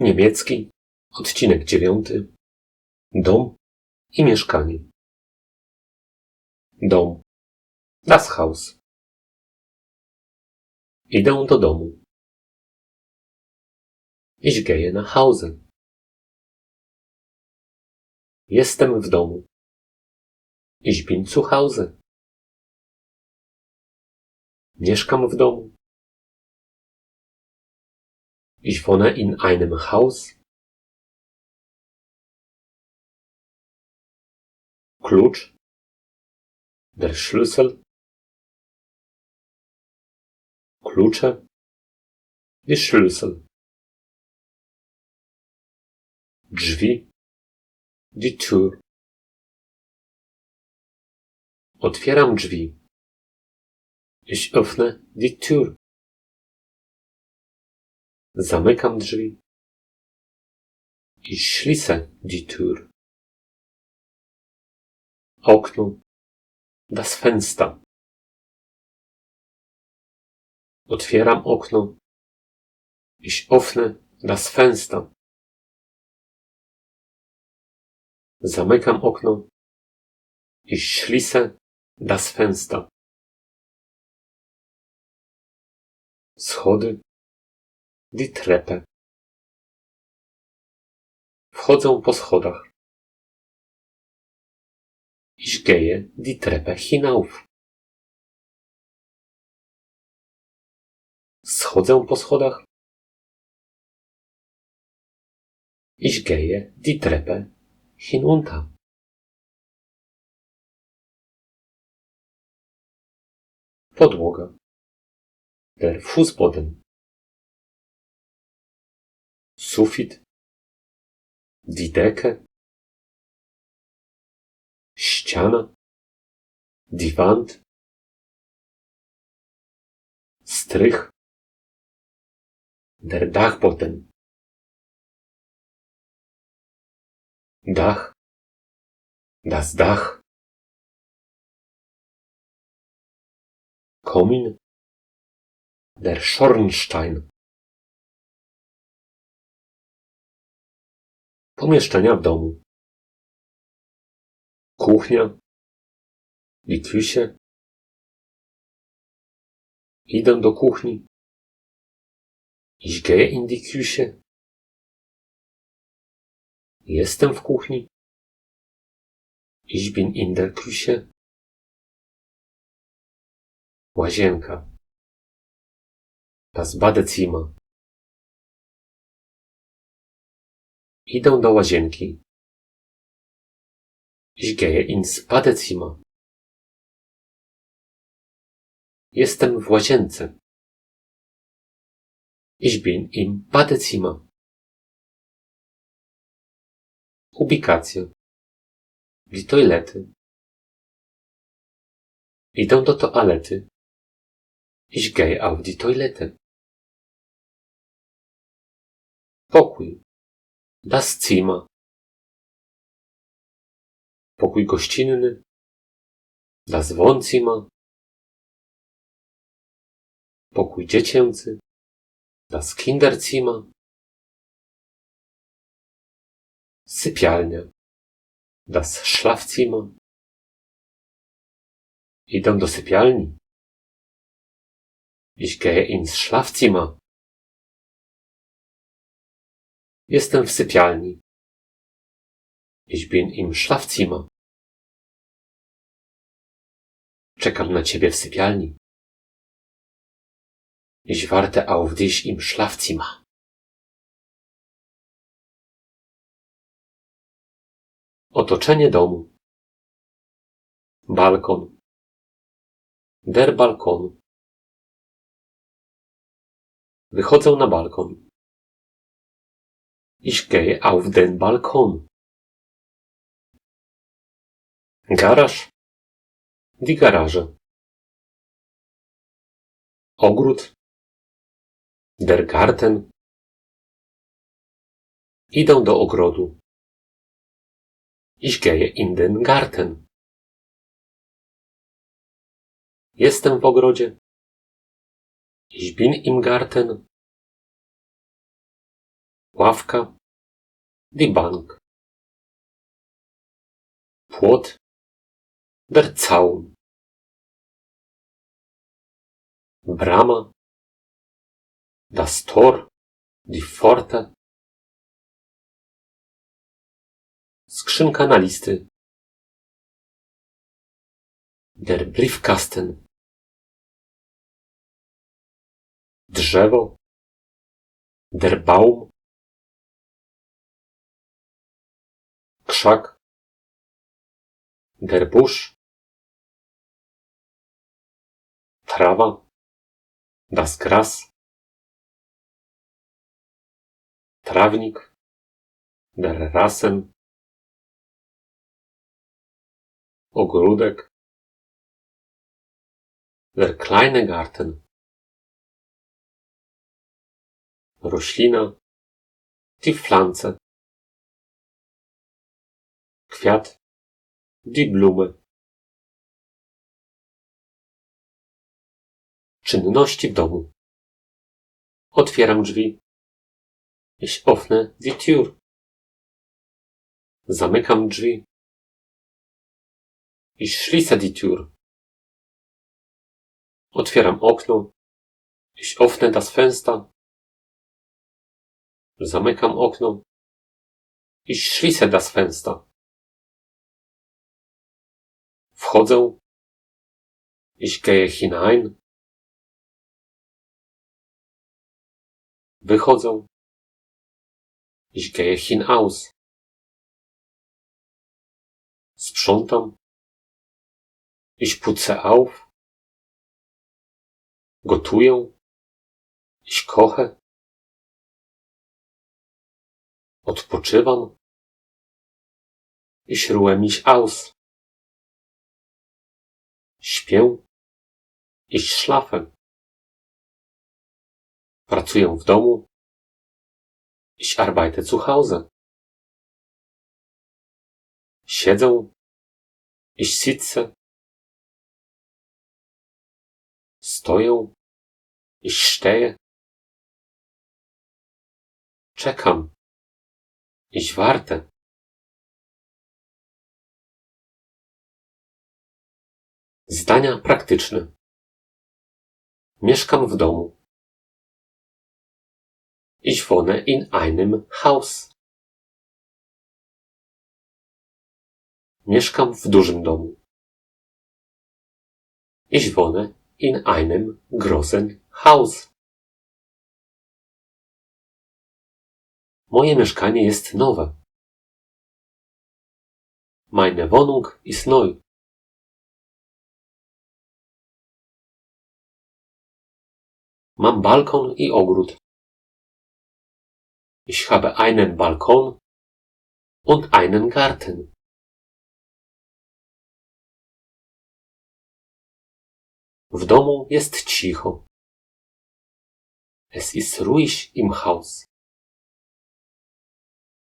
Niemiecki, odcinek dziewiąty. Dom i mieszkanie. Dom. Das Haus. Idę do domu. Ich gehe nach Hause. Jestem w domu. Ich bin zu Hause. Mieszkam w domu. Ich wohne in einem Haus. Klucz. Der Schlüssel. Klucze. Die Schlüssel. Drzwi. Die Tür. Otwieram drzwi. Ich öffne die Tür. Zamykam drzwi. Ich schließe die Tür. Okno. Das Fenster. Otwieram okno. Ich öffne das Fenster. Zamykam okno. Ich schließe das Fenster. Schody. Die Treppe. Wchodzę po schodach. Ich gehe die Treppe hinauf. Schodzę po schodach. Ich gehe die Treppe hinunter. Podłoga. Der Fußboden. Sufit. Die Decke. Ściana. Die Wand. Strych. Der Dachboden. Dach. Das Dach. Komin. Der Schornstein. Pomieszczenia w domu. Kuchnia. Küche. Idę do kuchni. Ich gehe in die Küche. Jestem w kuchni. Ich bin in der Küche. Łazienka. Das Badezimmer. Idę do łazienki. Ich gehe ins Badezimmer. Jestem w łazience. Ich bin im Badezimmer. Ubikacja. Die toilety. Idę do toalety. Ich gehe auf die Toilette. Pokój. Zimmer. Pokój gościnny. Das Wohnzimmer. Pokój dziecięcy. Das Kinderzimmer. Sypialnia. Das Schlafzimmer. Idę do sypialni. Ich gehe ins Schlafzimmer. Jestem w sypialni. Ich bin im Schlafzimmer. Czekam na ciebie w sypialni. Ich warte auf dich im Schlafzimmer. Otoczenie domu. Balkon. Der Balkon. Wychodzę na balkon. Ich gehe auf den Balkon. Garaż. Die Garage. Ogród. Der Garten. Idę do ogrodu. Ich gehe in den Garten. Jestem w ogrodzie. Ich bin im Garten. Ławka, die Bank. Płot, der Zaun. Brama, das Tor, die Pforte. Skrzynka na listy. Der Briefkasten. Drzewo. Der Baum. Krzak. Der Busch. Trawa. Das Gras. Trawnik. Der Rasen. Ogródek. Der kleine Garten. Roślina. Die Pflanze. Kwiat. Die Blume. Czynności w domu. Otwieram drzwi. Ich öffne die Tür. Zamykam drzwi. Ich schließe die Tür. Otwieram okno. Ich öffne das Fenster. Zamykam okno. Ich schließe das Fenster. Wchodzę. Ich gehe hinein. Wychodzę. Ich gehe hinaus. Sprzątam. Ich putze auf. Gotuję. Ich koche. Odpoczywam. Ich ruhe mich aus. Śpię. Ich schlafe. Pracuję w domu. Ich arbeite zu Hause. Siedzę. Ich sitze. Stoję. Ich stehe. Czekam. Ich warte. Zdania praktyczne. Mieszkam w domu. Ich wohne in einem Haus. Mieszkam w dużym domu. Ich wohne in einem großen Haus. Moje mieszkanie jest nowe. Meine Wohnung ist neu. Mam balkon i ogród. Ich habe einen Balkon und einen Garten. W domu jest cicho. Es ist ruhig im Haus.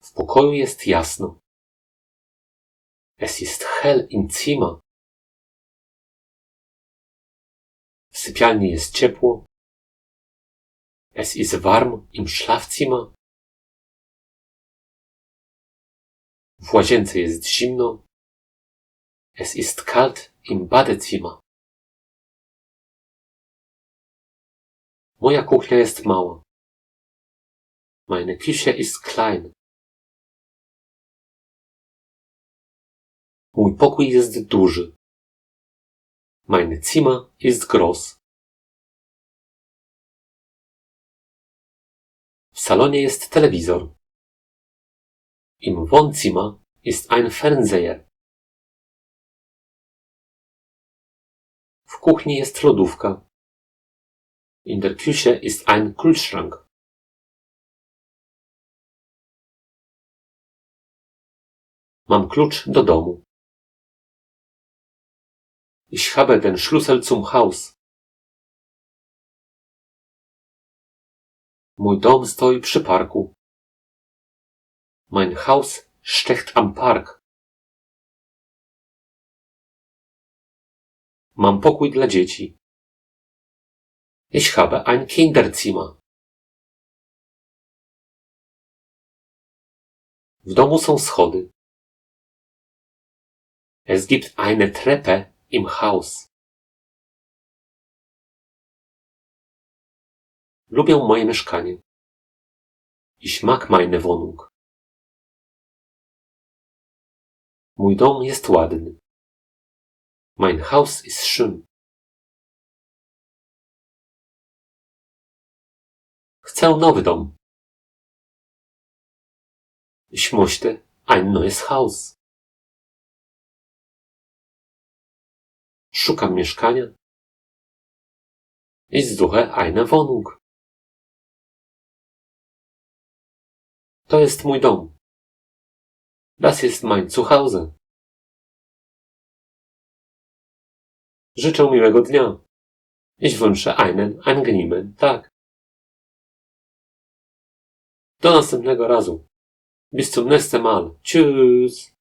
W pokoju jest jasno. Es ist hell im Zimmer. W sypialni jest ciepło. Es ist warm im Schlafzimmer. W łazience jest zimno. Es ist kalt im Badezimmer. Moja kuchnia jest mała. Meine Küche ist klein. Mój pokój jest duży. Meine Zimmer ist groß. W salonie jest telewizor. Im Wohnzimmer ist ein Fernseher. W kuchni jest lodówka. In der Küche ist ein Kühlschrank. Mam klucz do domu. Ich habe den Schlüssel zum Haus. Mój dom stoi przy parku. Mein Haus steht am Park. Mam pokój dla dzieci. Ich habe ein Kinderzimmer. W domu są schody. Es gibt eine Treppe im Haus. Lubię moje mieszkanie. Ich mag meine Wohnung. Mój dom jest ładny. Mein Haus ist schön. Chcę nowy dom. Ich möchte ein neues Haus. Szukam mieszkania. Ich suche eine Wohnung. To jest mój dom. Das ist mein Zuhause. Życzę miłego dnia. Ich wünsche einen angenehmen Tag. Do następnego razu. Bis zum nächsten Mal. Tschüss.